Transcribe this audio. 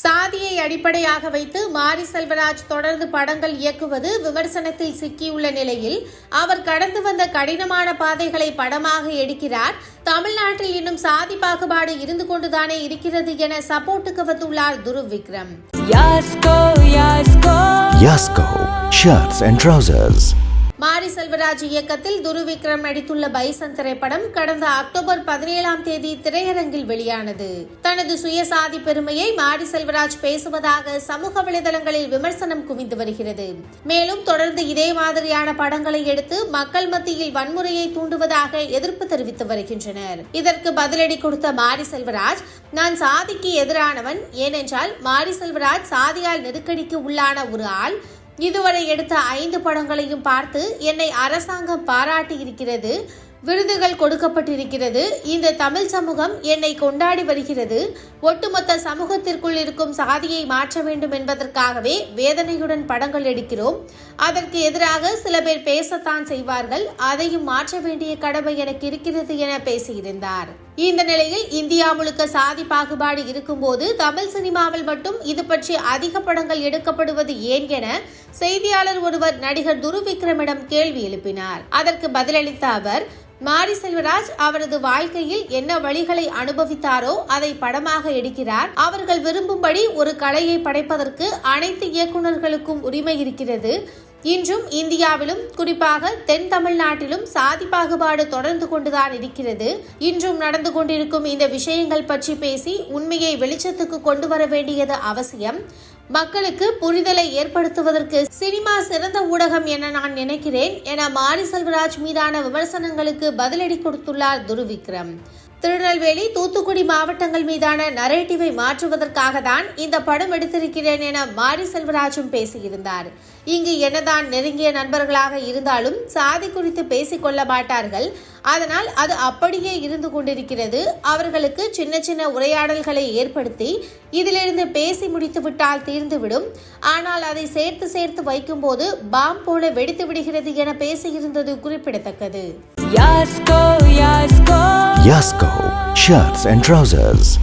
சாதியை அடிப்படையாக வைத்து மாரி செல்வராஜ் தொடர்ந்து படங்கள் இயக்குவது விமர்சனத்தில் சிக்கியுள்ள நிலையில் அவர் கடந்து வந்த கடினமான பாதைகளை படமாக எடுக்கிறார் தமிழ்நாட்டில் இன்னும் சாதி பாகுபாடு இருந்து கொண்டுதானே இருக்கிறது என சப்போர்ட்டுக்கு வந்துள்ளார் Dhruv Vikram Yasko, Yasko. Yasko Shirts and Trousers. மாரி செல்வராஜ் இயக்கத்தில் துரு விக்ரம் நடித்துள்ள பைசன் திரைப்படம் கடந்த அக்டோபர் பதினேழாம் தேதி திரையரங்கில் வெளியானது. தனது சுயசாதி பெருமையை மாரி செல்வராஜ் பேசுவதாக சமூக வலைதளங்களில் விமர்சனம் குவிந்து வருகிறது. மேலும் தொடர்ந்து இதே மாதிரியான படங்களை எடுத்து மக்கள் மத்தியில் வன்முறையை தூண்டுவதாக எதிர்ப்பு தெரிவித்து வருகின்றனர். இதற்கு பதிலடி கொடுத்த மாரி செல்வராஜ் நான் சாதிக்கு எதிரானவன் ஏனென்றால் மாரி செல்வராஜ் சாதியால் நெருக்கடிக்கு உள்ளான ஒரு ஆள் இதுவரை எடுத்த ஐந்து படங்களையும் பார்த்து என்னை அரசாங்கம் பாராட்டி இருக்கிறது விருதுகள் கொடுக்கப்பட்டிருக்கிறது. இந்த தமிழ் சமூகம் என்னை கொண்டாடி வருகிறது. ஒட்டுமொத்த சமூகத்திற்குள் இருக்கும் சாதியை மாற்ற வேண்டும் என்பதற்காகவே வேதனையுடன் படங்கள் எடுக்கிறோம். அதற்கு எதிராக சில பேர் பேசத்தான் செய்வார்கள். அதையும் மாற்ற வேண்டிய கடமை எனக்கு இருக்கிறது என பேசியிருந்தார். இந்த நிலையில் இந்தியா முழுக்க சாதி பாகுபாடு இருக்கும்போது தமிழ் சினிமாவில் மட்டும் இது பற்றி அதிக படங்கள் எடுக்கப்படுவது ஏன் என செய்தியாளர் ஒருவர் நடிகர் துரு விக்ரமிடம் கேள்வி எழுப்பினார். அதற்கு பதிலளித்த அவர் மாரி செல்வராஜ் அவரது வாழ்க்கையில் என்ன வழிகளை அனுபவித்தாரோ அதை படமாக எடுக்கிறார். அவர்கள் விரும்பும்படி ஒரு கலையை படைப்பதற்கு அனைத்து இயக்குநர்களுக்கும் உரிமை இருக்கிறது. இன்றும் இந்தியாவிலும் குறிப்பாக தென் தமிழ்நாட்டிலும் சாதி பாகுபாடு தொடர்ந்து கொண்டுதான் இருக்கிறது. இன்றும் நடந்து கொண்டிருக்கும் இந்த விஷயங்கள் பற்றி பேசி உண்மையை வெளிச்சத்துக்கு கொண்டு வர வேண்டியது அவசியம். மக்களுக்கு புரிதலை ஏற்படுத்துவதற்கு சினிமா சிறந்த ஊடகம் என நான் நினைக்கிறேன். என மாரி செல்வராஜ் மீதான விமர்சனங்களுக்கு பதிலடி கொடுத்துள்ளார் துருவிக்ரம். திருநெல்வேலி தூத்துக்குடி மாவட்டங்கள் மீதான நரேட்டிவை மாற்றுவதற்காக தான் இந்த படம் எடுத்திருக்கிறேன் என மாரி செல்வராஜும் பேசியிருந்தார். இங்கு என்னதான் நெருங்கிய நண்பர்களாக இருந்தாலும் சாதி குறித்து பேசிக்கொள்ள மாட்டார்கள். அதனால் அது அப்படியே இருந்து கொண்டிருக்கிறது. அவர்களுக்கு சின்ன சின்ன உரையாடல்களை ஏற்படுத்தி இதிலிருந்து பேசி முடித்து விட்டால் தீர்ந்துவிடும். ஆனால் அதை சேர்த்து சேர்த்து வைக்கும்போது பாம் போல வெடித்து விடுகிறது என பேசியிருந்தது குறிப்பிடத்தக்கது. Yasko Shirts and Trousers.